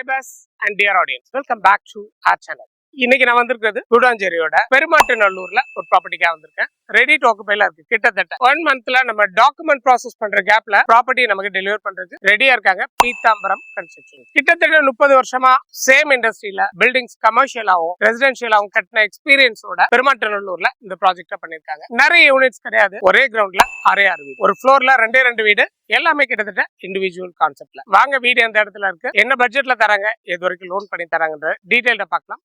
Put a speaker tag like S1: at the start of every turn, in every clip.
S1: subscribers and dear audience, welcome back to our channel. இன்னைக்கு நான் வந்திருக்கிறது குடாஞ்சேரியோட பெருமாட்டு நல்லூர்ல ஒரு ப்ராப்பர்ட்டிக்காக வந்திருக்கேன். ரெடி டு ஆக்குபைல இருக்கு கிட்டத்தட்ட. ஒன் மந்த்ல நம்ம டாக்குமெண்ட் ப்ராசஸ் பண்ற கேப்ல ப்ராப்பர்ட்டி நமக்கு டெலிவர் பண்றது ரெடியா இருக்காங்க. பீத்தாம்பரம் கன்ஸ்ட்ரக்ஷன் கிட்டத்தட்ட முப்பது வருஷமா சேம் இண்டஸ்ட்ரியில பில்டிங்ஸ் கமர்ஷியலாவும் ரெசிடென்ஷியலாவும் கட்டின எக்ஸ்பீரியன்ஸோட பெருமாட்டு நல்லூர்ல இந்த ப்ராஜெக்ட பண்ணிருக்காங்க. நிறைய யூனிட்ஸ் கிடையாது ஒரே கிரவுண்ட்ல அரை ஆறு வீடு. ஒரு ஃப்ளோர்ல ரெண்டே ரெண்டு வீடு எல்லாமே கிட்டத்தட்ட இண்டிவிஜுவல் கான்செப்ட்ல வாங்க வீடு எந்த இடத்துல இருக்கு என்ன பட்ஜெட்ல தராங்க எது வரைக்கும் லோன் பண்ணி தராங்கன்ற டீட்டெயில பார்க்கலாம்.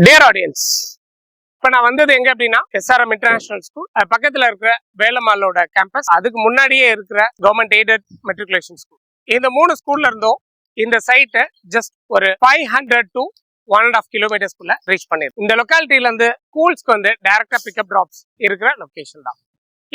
S1: டியர் ஆடியன்ஸ் இப்ப நான் வந்தது எங்க அப்படின்னா எஸ்ஆர்எம் இன்டர்நேஷனல் ஸ்கூல் பக்கத்துல இருக்கிற வேலம்மாளோட கேம்பஸ் அதுக்கு முன்னாடியே இருக்கிற கவர்மெண்ட் எய்டட் மெட்ரிகுலேஷன் ஸ்கூல் இந்த மூணு ஸ்கூல்ல இருந்தும் இந்த சைட்டை ஜஸ்ட் ஒரு five hundred to one and half கிலோமீட்டர்ஸ்குள்ள reach பண்ணிருக்கு இந்த லொக்காலிட்டில இருந்து ஸ்கூல்ஸ்க்கு வந்து டைரக்டா பிக்கப் ட்ராப்ஸ் இருக்கிற லொகேஷன் தான்.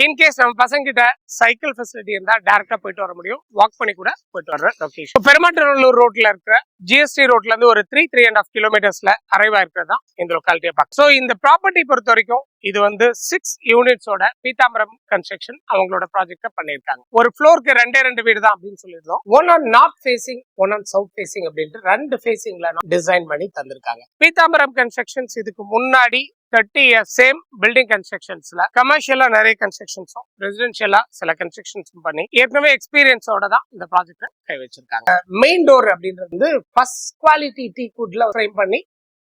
S1: இன்கேஸ் நம்ம பசங்கிட்ட சைக்கிள் ஃபெசிலிட்டி இருந்தா டேரெக்டாக போயிட்டு வர முடியும். வாக் பண்ணி கூட போயிட்டு வர லொகேஷன் பெருமாட்டநல்லூர் ரோட்ல இருக்கிற ஜிஎஸ்டி ரோட்ல இருந்து ஒரு த்ரீ த்ரீ அண்ட் ஆஃப் கிலோமீட்டர்ஸ்ல அரைவா இருக்கிறது தான் இந்த லொக்காலிட்டியை பார்க்க. ஸோ இந்த ப்ராப்பர்ட்டி பொறுத்த வரைக்கும் இது வந்து சிக்ஸ் யூனிட்ஸோட பீதாம்பரம் கன்ஸ்ட்ரக்ஷன் அவங்களோட ப்ராஜெக்ட பண்ணியிருக்காங்க. ஒரு ஃப்ளோருக்கு ரெண்டே ரெண்டு வீடு தான் அப்படின்னு சொல்லியிருந்தோம். One on north facing one on south facing அப்படின்ட்டு ரெண்டு ஃபேசிங்ல டிசைன் பண்ணி தந்திருக்காங்க. பீதாம்பரம் கன்ஸ்ட்ரக்ஷன்ஸ் இதுக்கு முன்னாடி தேர்ட்டி இயர்ஸ் சேம் பில்டிங் கன்ஸ்ட்ரக்ஷன்ஸ்ல கமர்ஷியலா நிறைய கன்ஸ்ட்ரக்ஷன்ஸும் ரெசிடென்ஷியலா சில கன்ஸ்ட்ரக்ஷன்ஸும் பண்ணி ஏற்கனவே எக்ஸ்பீரியன்ஸோட தான் இந்த ப்ராஜெக்ட் கை வச்சிருக்காங்க. மெயின் டோர் அப்படின்றது வந்து ஃபர்ஸ்ட் குவாலிட்டி டீ குட்ல ஃப்ரேம் பண்ணி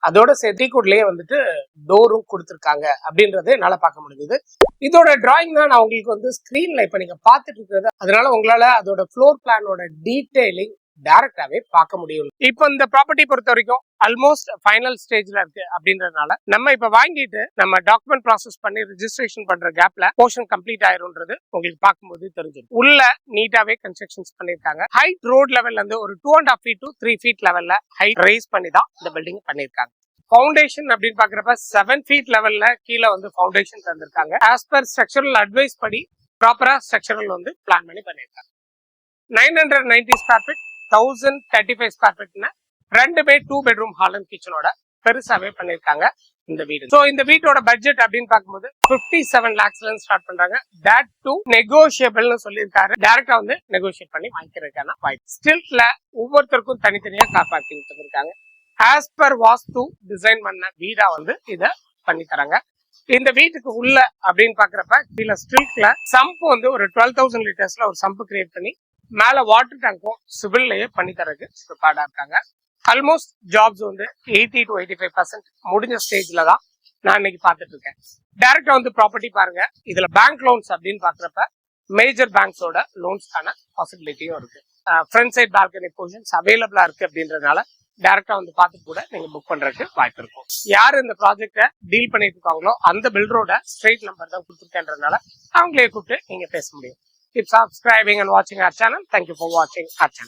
S1: அதோட சேர்த்து டீ குட்லயே வந்துட்டு டோரும் கொடுத்துருக்காங்க அப்படின்றது என்னால பார்க்க முடியுது இதோட டிராயிங் தான் நான் உங்களுக்கு வந்து ஸ்கிரீன்ல இப்ப நீங்க பாத்துட்டு இருக்கிறது. அதனால உங்களால அதோட ஃப்ளோர் பிளானோட டீடைலிங் டைரக்டாவே பார்க்க முடியும். இப்போ இந்த ப்ராப்பர்ட்டி பொறுத்த வரைக்கும் ஆல்மோஸ்ட் ஃபைனல் ஸ்டேஜ்ல இருக்கு அப்படின்றதுனால நம்ம இப்ப வாங்கிட்டு நம்ம டாக்குமெண்ட் ப்ராசஸ் பண்ணி ரிஜிஸ்ட்ரேஷன் பண்ற கேப்ல போர்ஷன் கம்ப்ளீட் ஆயிரும்ன்றது உங்களுக்கு பார்க்கும்போது தெரிஞ்சிடும். உள்ள நீட்டாவே கன்ஸ்ட்ரக்ஷன்ஸ் பண்ணிருக்காங்க ஹைட் ரோட் லெவல்ல இருந்து ஒரு two and half feet to three feet லெவல்ல ஹைட் ரைஸ் பண்ணி தான் இந்த பில்டிங் பண்ணிருக்காங்க ஃபவுண்டேஷன் அப்படின்னு பாக்குறப்ப செவன் ஃபீட் லெவல்ல கீழே வந்து ஃபவுண்டேஷன் தந்திருக்காங்க. ஆஸ் பர் ஸ்ட்ரக்சரல் அட்வைஸ் படி ப்ராப்பரா ஸ்ட்ரக்சரல் வந்து பிளான் பண்ணி பண்ணிருக்காங்க nine hundred ninety square feet thousand thirty five square ஃபீட்னு ரெண்டுமே டூ பெட்ரூம் ஹால் அண்ட் கிச்சனோட பெருசாவே பண்ணிருக்காங்க இந்த வீடு. சோ இந்த வீட்டோட பட்ஜெட் அப்படின்னு பார்க்கும்போது பிப்டி செவன் லேக்ஸ்ல இருந்து ஸ்டார்ட் பண்றாங்க. தட் டூ நெகோஷியபிள்னு சொல்லியிருக்காரு. டேரக்டா வந்து நெகோஷியேட் பண்ணி வாங்கிக்கிறதுக்கான வாய்ப்பு. ஸ்டில்ட்ல ஒவ்வொருத்தருக்கும் தனித்தனியா கார் பார்க்கிங் தந்திருக்காங்க ஆஸ் பர் வாஸ்து டிசைன் பண்ண வீடா வந்து இத பண்ணி தராங்க இந்த வீட்டுக்கு உள்ள அப்படின்னு பாக்குறப்ப கீழே ஸ்டில்ட்ல சம்ப் வந்து ஒரு டுவெல் தௌசண்ட் லிட்டர்ஸ்ல ஒரு சம்பு கிரியேட் பண்ணி மேல வாட்டர் டேங்க்கும் சிவில்லையே பண்ணி தரக்கு ப்ரிப்பேர்டா இருக்காங்க. ஆல்மோஸ்ட் ஜாப்ஸ் வந்து eighty to eighty five percent முடிஞ்ச ஸ்டேஜ்ல தான் நான் இன்னைக்கு பார்த்துட்டு இருக்கேன். டேரக்டா வந்து ப்ராப்பர்ட்டி பாருங்க. இதுல பேங்க் லோன்ஸ் அப்படின்னு பாக்குறப்ப மேஜர் பேங்க்ஸோட லோன்ஸ்க்கான பாசிபிலிட்டியும் இருக்கு. ஃப்ரண்ட் சைட் பால்கனி பொசிஷன்ஸ் அவைலபிளா இருக்கு அப்படின்றதுனால டேரக்டா வந்து பார்த்து கூட நீங்க புக் பண்றதுக்கு வாய்ப்பு இருக்கும். யார் இந்த ப்ராஜெக்ட டீல் பண்ணிட்டு இருக்காங்களோ அந்த பில்டரோட ஸ்ட்ரெயிட் நம்பர் தான் கொடுத்துருக்கேன்றதுனால அவங்களே கூப்பிட்டு நீங்க பேச முடியும். Keep subscribing and watching our channel. Thank you for watching our channel.